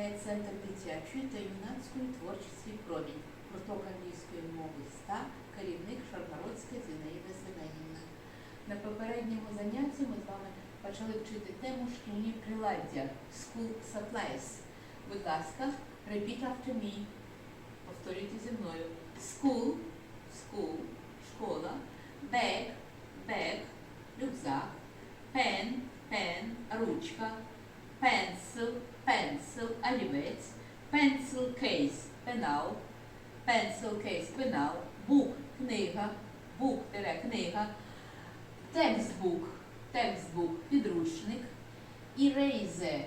випускає Центр дитячої та юнацької творчості промінь, гурток англійської мови ста, керівник Шарнародська Зінаїда Зинаївна. На попередньому занятті ми з вами почали вчити тему шкільні приладдя School Supplies. Будь ласка, repeat after me. Повторюйте зі мною. School, school, школа, bag, bag, рюкзак, pen, pen, ручка, pencil, pencil, олівець, pencil case, пенал, pencil case, пенал, book, книга, book, книга, textbook, textbook, підручник, eraser,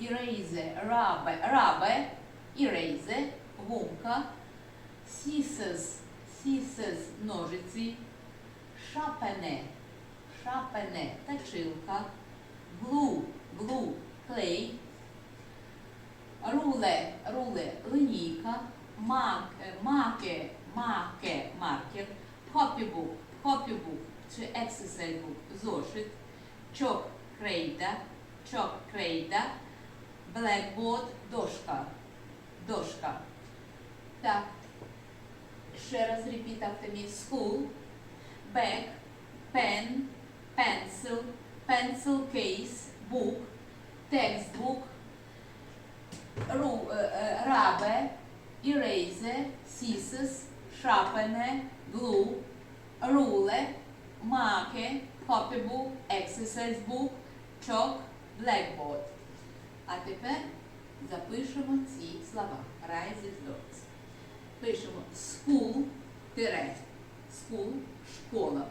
eraser, рабе, рабе, eraser, гумка, scissors, scissors, ножиці, шапене, шапене, точилка, глу, глу, клей, руле, линійка, мак, маке, маке, маркер, копібук, копібук чи book, зошит, чок, крейда, чок, крейда, blackboard, дошка, дошка. Так, ще раз repeat after me. School, bag, pen, pencil, pencil case, book, textbook, ру, е, е, рабе, scissors, sharpener, glue, ruler, marker, copybook, exercise book, chalk, blackboard. А тепер запишемо ці слова. Is dogs. Пишемо school, тире, school, школа.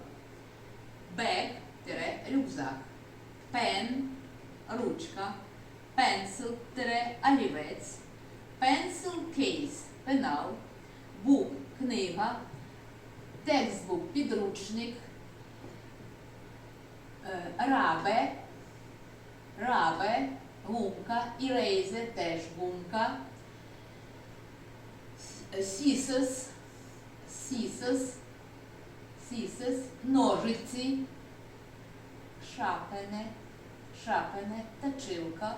Bag, тире, рюкзак. Pen, ручка. Тире, олівець. Pencil case, пенал. Book, книга. Textbook, підручник. Рабе, рабе, гумка, eraser, теж гумка. Scissors, scissors, scissors, ножиці, шапене, шапене, точилка,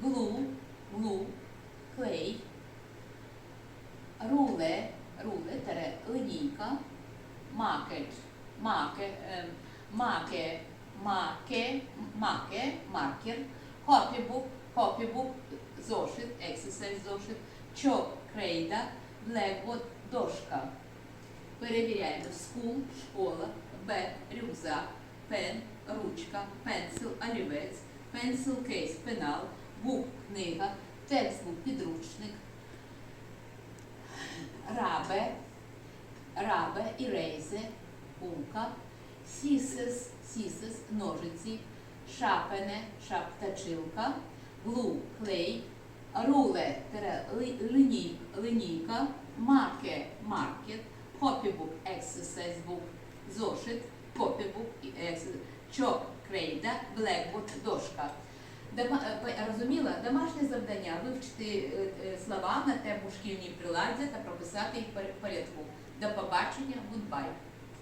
глу, глу, клей, руле, руле, тере, линійка, макет, маке, маке, маке, маке, маркер, копібук, копібук, зошит, ексерсайз зошит, чок, крейда, блекборд, дошка. Перевіряємо. Скул, школа, бек, рюкзак, пен, ручка, пенсил, олівець, пенсил кейс, пенал, бук, книга, текстбук, підручник, рабе, рабе, ірейзе, гумка, сісес, сісес, ножиці, шапене, шаптачилка, глу, клей, руле, линій, линійка, маке, маркер, копібук, book, зошит, копібук, і чок, крейда, блекборд, дошка. Е, розуміла, домашнє завдання вивчити е, е, слова на тему шкільні приладдя та прописати їх в порядку. До побачення, goodbye.